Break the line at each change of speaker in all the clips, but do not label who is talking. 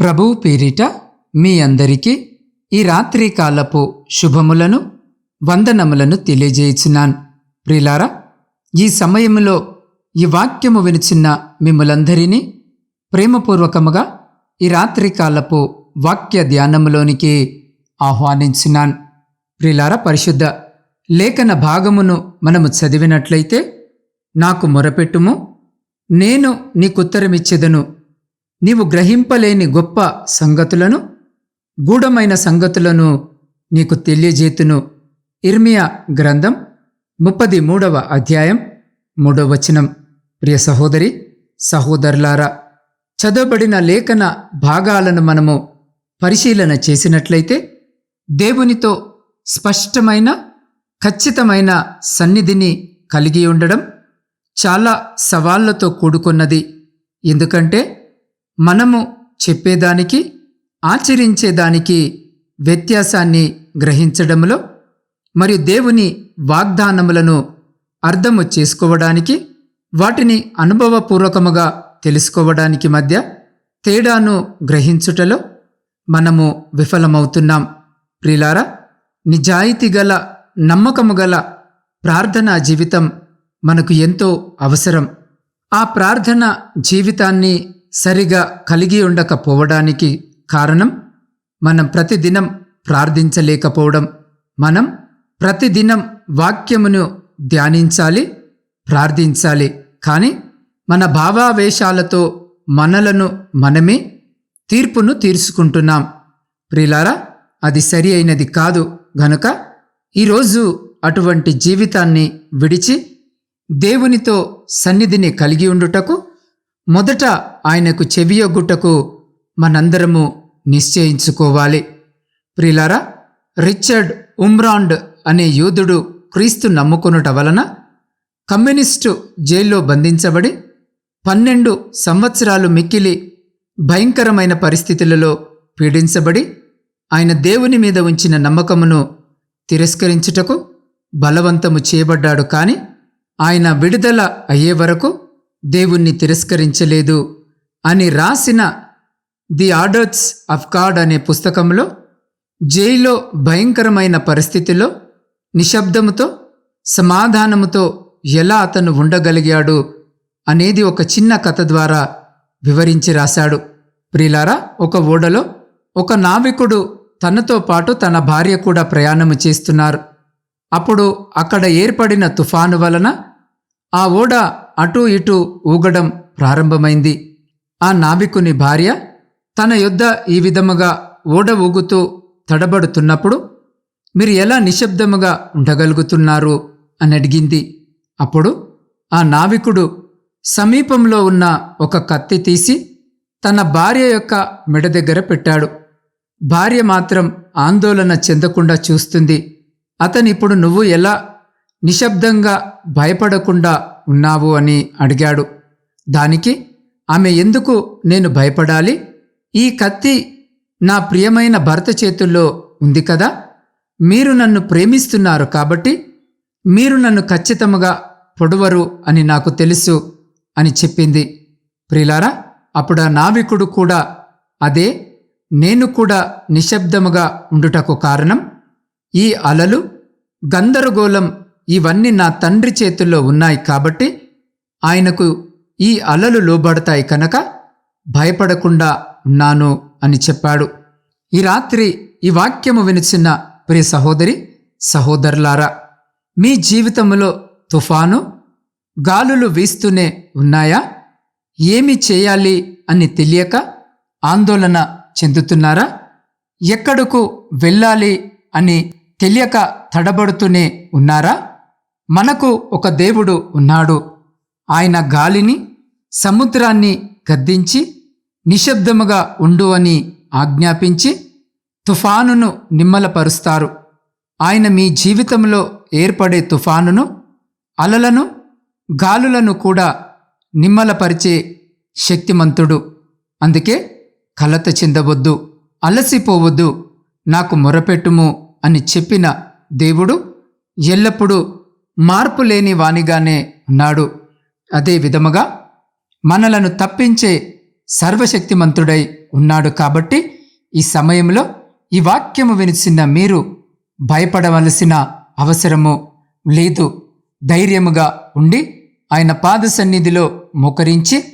ప్రభువు పేరిట మీ అందరికీ ఈ రాత్రి కాలపు శుభములను వందనములను తెలియజేయుచున్నాను. ప్రిలారా ఈ సమయంలో ఈ వాక్యము వినిచిన్న మిమ్మలందరినీ ప్రేమపూర్వకముగా ఈ రాత్రి కాలపు వాక్య ధ్యానములోనికి ఆహ్వానించున్నాను. ప్రిలారా పరిశుద్ధ లేఖన భాగమును మనము చదివినట్లయితే నాకు మొరపెట్టుము. నేను నీకుత్తరమిచ్చేదను నీవు గ్రహింపలేని గొప్ప సంగతులను గూఢమైన సంగతులను నీకు తెలియజేతును. ఇర్మియా గ్రంథం ముప్పది మూడవ అధ్యాయం మూడవ వచనం. ప్రియ సహోదరి సహోదరులారా చదవబడిన లేఖన భాగాలను మనము పరిశీలన చేసినట్లయితే దేవునితో స్పష్టమైన ఖచ్చితమైన సన్నిధిని కలిగి ఉండడం చాలా సవాళ్ళతో కూడుకున్నది. ఎందుకంటే మనము చెప్పేదానికి ఆచరించేదానికి వ్యత్యాసాన్ని గ్రహించడంలో మరియు దేవుని వాగ్దానములను అర్థము చేసుకోవడానికి వాటిని అనుభవపూర్వకముగా తెలుసుకోవడానికి మధ్య తేడాను గ్రహించుటలో మనము విఫలమవుతున్నాం. ప్రిలారా నిజాయితీ గల నమ్మకము గల ప్రార్థనా జీవితం మనకు ఎంతో అవసరం. ఆ ప్రార్థన జీవితాన్ని సరిగా కలిగి ఉండకపోవడానికి కారణం మనం ప్రతిదినం ప్రార్థించలేకపోవడం. మనం ప్రతిదినం వాక్యమును ధ్యానించాలి ప్రార్థించాలి. కానీ మన భావావేశాలతో మనలను మనమే తీర్పును తీర్చుకుంటున్నాం. ప్రిలారా అది సరి అయినది కాదు గనుక ఈరోజు అటువంటి జీవితాన్ని విడిచి దేవునితో సన్నిధిని కలిగి ఉండుటకు మొదట ఆయనకు చెవియొగ్గుటకు మనందరము నిశ్చయించుకోవాలి. ప్రిలారా రిచర్డ్ ఉమ్రాండ్ అనే యూదుడు క్రీస్తు నమ్ముకొనుట వలన కమ్యూనిస్టు జైల్లో బంధించబడి పన్నెండు సంవత్సరాలు మిక్కిలి భయంకరమైన పరిస్థితులలో పీడించబడి ఆయన దేవుని మీద ఉంచిన నమ్మకమును తిరస్కరించుటకు బలవంతము చేయబడ్డాడు. కాని ఆయన విడుదల అయ్యే వరకు దేవుణ్ణి తిరస్కరించలేదు అని రాసిన ది ఆర్డర్స్ ఆఫ్ గాడ్ అనే పుస్తకంలో జైలో భయంకరమైన పరిస్థితిలో నిశ్శబ్దముతో సమాధానముతో ఎలా అతను ఉండగలిగాడు అనేది ఒక చిన్న కథ ద్వారా వివరించి రాశాడు. ప్రిలారా ఒక ఓడలో ఒక నావికుడు తనతో పాటు తన భార్య కూడా ప్రయాణము చేస్తున్నారు. అప్పుడు అక్కడ ఏర్పడిన తుఫాను వలన ఆ ఓడ అటూ ఇటూ ఊగడం ప్రారంభమైంది. ఆ నావికుని భార్య తన యొద్ద ఈ విధముగా ఓడ ఊగుతూ తడబడుతున్నప్పుడు మీరు ఎలా నిశ్శబ్దముగా ఉండగలుగుతున్నారు? అని అడిగింది. అప్పుడు ఆ నావికుడు సమీపంలో ఉన్న ఒక కత్తి తీసి తన భార్య యొక్క మెడ దగ్గర పెట్టాడు. భార్య మాత్రం ఆందోళన చెందకుండా చూస్తుంది. అతనిప్పుడు నువ్వు ఎలా నిశ్శబ్దంగా భయపడకుండా ఉన్నావు అని అడిగాడు. దానికి ఆమె ఎందుకు నేను భయపడాలి? ఈ కత్తి నా ప్రియమైన భర్త చేతుల్లో ఉంది కదా? మీరు నన్ను ప్రేమిస్తున్నారు కాబట్టి మీరు నన్ను ఖచ్చితంగా పొడవరు అని నాకు తెలుసు అని చెప్పింది. ప్రిలారా అప్పుడు ఆ నావికుడు కూడా అదే నేను కూడా నిశ్శబ్దముగా ఉండుటకు కారణం ఈ అలలు గందరగోళం ఇవన్నీ నా తండ్రి చేతుల్లో ఉన్నాయి కాబట్టి ఆయనకు ఈ అలలు లోబడతాయి కనుక భయపడకుండా ఉన్నాను అని చెప్పాడు. ఈ రాత్రి ఈ వాక్యము వినిచిన ప్రియ సహోదరి సహోదరులారా మీ జీవితంలో తుఫాను గాలులు వీస్తూనే ఉన్నాయా? ఏమి చేయాలి అని తెలియక ఆందోళన చెందుతున్నారా? ఎక్కడకు వెళ్ళాలి అని తెలియక తడబడుతూనే ఉన్నారా? మనకు ఒక దేవుడు ఉన్నాడు. ఆయన గాలిని సముద్రాన్ని గద్దించి నిశ్శబ్దముగా ఉండు అని ఆజ్ఞాపించి తుఫానును నిమ్మలపరుస్తారు. ఆయన మీ జీవితంలో ఏర్పడే తుఫానును అలలను గాలులను కూడా నిమ్మలపరిచే శక్తిమంతుడు. అందుకే కలత చెందవద్దు అలసిపోవద్దు నాకు మొరపెట్టుము అని చెప్పిన దేవుడు ఎల్లప్పుడూ మార్పు లేని వానిగానే ఉన్నాడు. అదే విధముగా మనలను తప్పించే సర్వశక్తిమంతుడై ఉన్నాడు కాబట్టి ఈ సమయంలో ఈ వాక్యము వినిచిన మీరు భయపడవలసిన అవసరము లేదు. ధైర్యముగా ఉండి ఆయన పాద సన్నిధిలో మోకరించి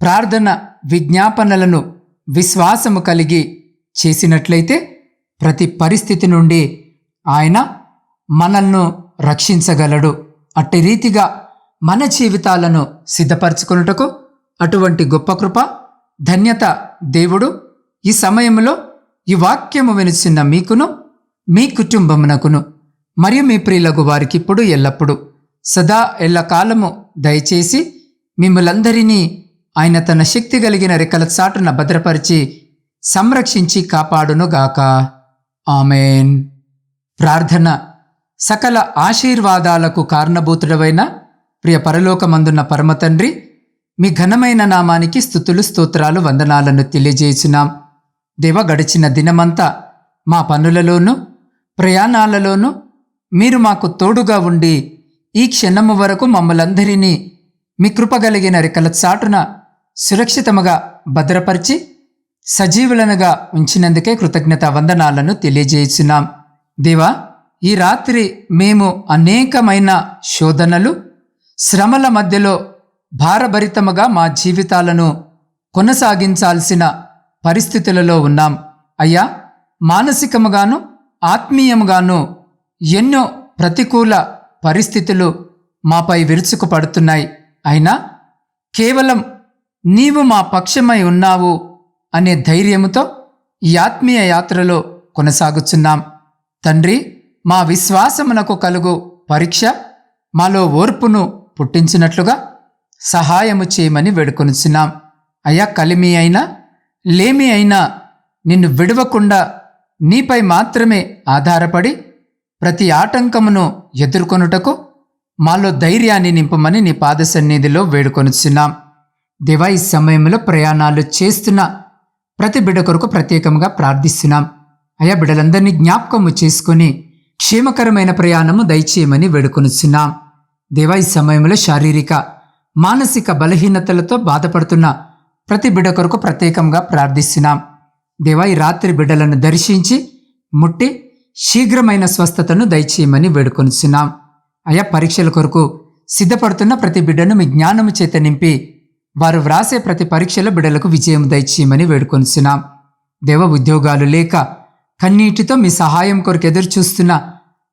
ప్రార్థన విజ్ఞాపనలను విశ్వాసము కలిగి చేసినట్లయితే ప్రతి పరిస్థితి నుండి ఆయన మనల్ని రక్షించగలడు. అట్టి రీతిగా మన జీవితాలను సిద్ధపరచుకొనుటకు అటువంటి గొప్ప కృప ధన్యత దేవుడు ఈ సమయంలో ఈ వాక్యము వినిచిన మీకును మీ కుటుంబమునకును మరియు మీ ప్రియులకు వారికి ఇప్పుడు ఎల్లప్పుడు సదా ఎల్లకాలము దయచేసి మిమ్మలందరినీ ఆయన తన శక్తి కలిగిన రెక్కల చాటున భద్రపరిచి సంరక్షించి కాపాడునుగాక. ఆమెన్. ప్రార్థన సకల ఆశీర్వాదాలకు కారణభూతుడవైన ప్రియ పరలోకమందున్న పరమతండ్రి మీ ఘనమైన నామానికి స్థుతులు స్తోత్రాలు వందనాలను తెలియజేసినాం దేవ గడిచిన దినమంతా మా పనులలోనూ ప్రయాణాలలోనూ మీరు మాకు తోడుగా ఉండి ఈ క్షణము వరకు మమ్మలందరినీ మీ కృపగలిగిన రెక్కల చాటున సురక్షితముగా భద్రపరిచి సజీవులనుగా ఉంచినందుకే కృతజ్ఞత వందనాలను తెలియజేస్తున్నాం దేవా ఈ రాత్రి మేము అనేకమైన శోధనలు శ్రమల మధ్యలో భారభరితముగా మా జీవితాలను కొనసాగించాల్సిన పరిస్థితులలో ఉన్నాం. అయ్యా మానసికముగాను ఆత్మీయముగాను ఎన్నో ప్రతికూల పరిస్థితులు మాపై విరుచుకుపడుతున్నాయి. అయినా కేవలం నీవు మా పక్షమై ఉన్నావు అనే ధైర్యముతో ఈ ఆత్మీయ యాత్రలో కొనసాగుచున్నాం. తండ్రి మా విశ్వాసమునకు కలుగు పరీక్ష మాలో ఓర్పును పుట్టించినట్లుగా సహాయము చేయమని వేడుకొనిచున్నాం. అయ్యా కలిమి అయినా లేమి అయినా నిన్ను విడవకుండా నీపై మాత్రమే ఆధారపడి ప్రతి ఆటంకమును ఎదుర్కొనుటకు మాలో ధైర్యాన్ని నింపమని నీ పాద సన్నిధిలో వేడుకొనిచున్నాం. దేవా ఈ సమయంలో ప్రయాణాలు చేస్తున్న ప్రతి బిడ కొరకు ప్రత్యేకంగా ప్రార్థిస్తున్నాం. అయా బిడ్డలందరినీ జ్ఞాపకము చేసుకొని క్షేమకరమైన ప్రయాణము దయచేయమని వేడుకొనుచున్నాం. దేవా ఈ సమయంలో శారీరక మానసిక బలహీనతలతో బాధపడుతున్న ప్రతి బిడ్డ కొరకు ప్రత్యేకంగా ప్రార్థిస్తున్నాం. దేవా ఈ రాత్రి బిడ్డలను దర్శించి ముట్టి శీఘ్రమైన స్వస్థతను దయచేయమని వేడుకొనుచున్నాం. అయా పరీక్షల కొరకు సిద్ధపడుతున్న ప్రతి బిడ్డను మీ జ్ఞానము చేత నింపి వారు వ్రాసే ప్రతి పరీక్షలో బిడ్డలకు విజయం దయచేయమని వేడుకొనుచున్నాం. దేవ ఉద్యోగాలు లేక కన్నీటితో మీ సహాయం కొరకు ఎదురుచూస్తున్న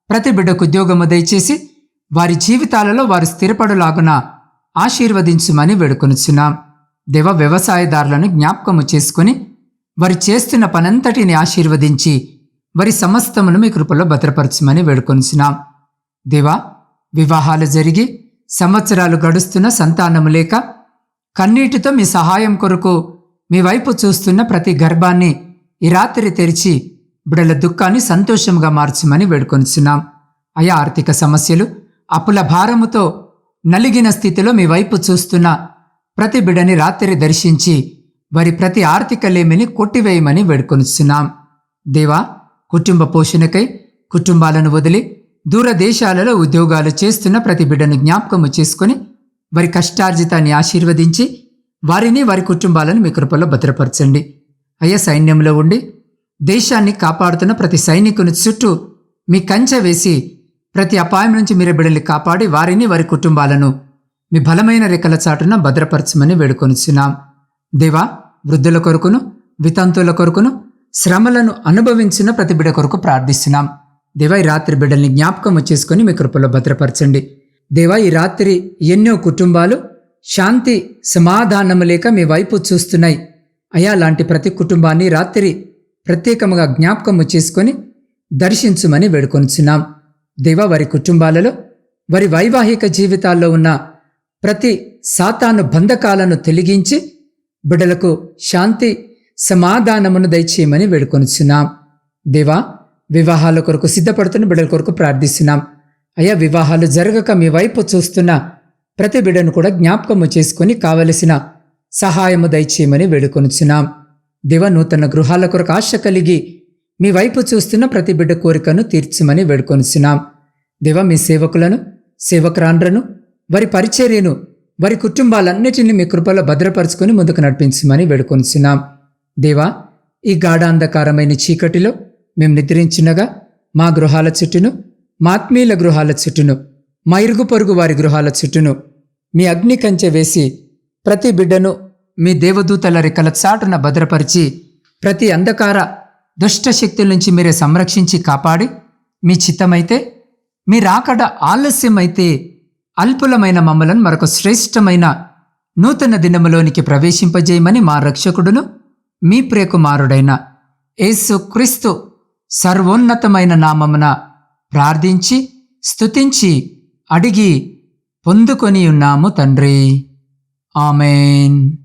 ప్రతి బిడ్డకు ఉద్యోగము దయచేసి వారి జీవితాలలో వారు స్థిరపడులాగున ఆశీర్వదించుమని వేడుకొనుచున్నాం. దేవ వ్యవసాయదారులను జ్ఞాపకము చేసుకుని వారు చేస్తున్న పనంతటిని ఆశీర్వదించి వారి సమస్తమును మీ కృపలో భద్రపరచమని వేడుకొనిచున్నాం. దేవా వివాహాలు జరిగి సంవత్సరాలు గడుస్తున్న సంతానము లేక కన్నీటితో మీ సహాయం కొరకు మీ వైపు చూస్తున్న ప్రతి గర్భాన్ని ఈ రాత్రి తెరిచి బిడల దుఃఖాన్ని సంతోషంగా మార్చమని వేడుకొనిచున్నాం. అయా ఆర్థిక సమస్యలు అప్పుల భారముతో నలిగిన స్థితిలో మీ వైపు చూస్తున్న ప్రతి బిడని రాత్రి దర్శించి వారి ప్రతి ఆర్థిక లేమిని కొట్టివేయమని వేడుకొనిచున్నాం. దేవా కుటుంబ పోషణకై కుటుంబాలను వదిలి దూర దేశాలలో ఉద్యోగాలు చేస్తున్న ప్రతి బిడ్డను జ్ఞాపకము చేసుకొని వారి కష్టార్జితాన్ని ఆశీర్వదించి వారిని వారి కుటుంబాలను మీ కృపలో భద్రపరచండి. అయ్యా సైన్యంలో ఉండి దేశాన్ని కాపాడుతున్న ప్రతి సైనికుని చుట్టూ మీ కంచె వేసి ప్రతి అపాయం నుంచి మీరు బిడ్డల్ని కాపాడి వారిని వారి కుటుంబాలను మీ బలమైన రెక్కల చాటున భద్రపరచమని వేడుకొనిచున్నాం. దేవా వృద్ధుల కొరకును వితంతువుల కొరకును శ్రమలను అనుభవించిన ప్రతి బిడ్డ కొరకు ప్రార్థిస్తున్నాం. దేవా ఈ రాత్రి బిడ్డల్ని జ్ఞాపకం చేసుకొని మీ కృపలో భద్రపరచండి. దేవా ఈ రాత్రి ఎన్నో కుటుంబాలు శాంతి సమాధానము లేక మీ వైపు చూస్తున్నాయి. అయా లాంటి ప్రతి కుటుంబాన్ని రాత్రి ప్రత్యేకముగా జ్ఞాపకము చేసుకొని దర్శించుమని వేడుకొనిచున్నాం. దేవా వారి కుటుంబాలలో వారి వైవాహిక జీవితాల్లో ఉన్న ప్రతి సాతాను బంధకాలను తొలగించి బిడ్డలకు శాంతి సమాధానమును దయచేయమని వేడుకొనిచున్నాం. దేవా వివాహాల కొరకు సిద్ధపడుతున్న బిడ్డల కొరకు ప్రార్థిస్తున్నాం. అయ్యా వివాహాలు జరగక మీ వైపు చూస్తున్న ప్రతి బిడ్డను కూడా జ్ఞాపకము చేసుకొని కావలసిన సహాయము దయచేయమని వేడుకొనిచున్నాం. దేవ నూతన గృహాల కొరకు ఆశ కలిగి మీ వైపు చూస్తున్న ప్రతి బిడ్డ కోరికను తీర్చమని వేడుకొనుచున్నాం. దేవ మీ సేవకులను సేవకురాండ్రను వారి పరిచర్యను వారి కుటుంబాలన్నిటిని మీ కృపలో భద్రపరుచుకొని ముందుకు నడిపించమని వేడుకొనిచున్నాం. దేవా ఈ గాఢాంధకారమైన చీకటిలో మేము నిద్రించినగా మా గృహాల చుట్టూను మా ఆత్మీయుల గృహాల చుట్టూను మా ఇరుగు పొరుగు వారి గృహాల చుట్టూను మీ అగ్ని కంచె వేసి ప్రతి బిడ్డను మీ దేవదూతల రెక్కల చాటున భద్రపరిచి ప్రతి అంధకార దుష్ట శక్తుల నుంచి మీరే సంరక్షించి కాపాడి మీ చిత్తమైతే మీ రాకడ ఆలస్యమైతే అల్పులమైన మమ్మలను మరొక శ్రేష్టమైన నూతన దినములోనికి ప్రవేశింపజేయమని మా రక్షకుడును మీ ప్రియకుమారుడైన యేసు క్రీస్తు సర్వోన్నతమైన నామమున ప్రార్థించి స్తుతించి అడిగి పొందుకొని ఉన్నాము తండ్రి. ఆమెన్.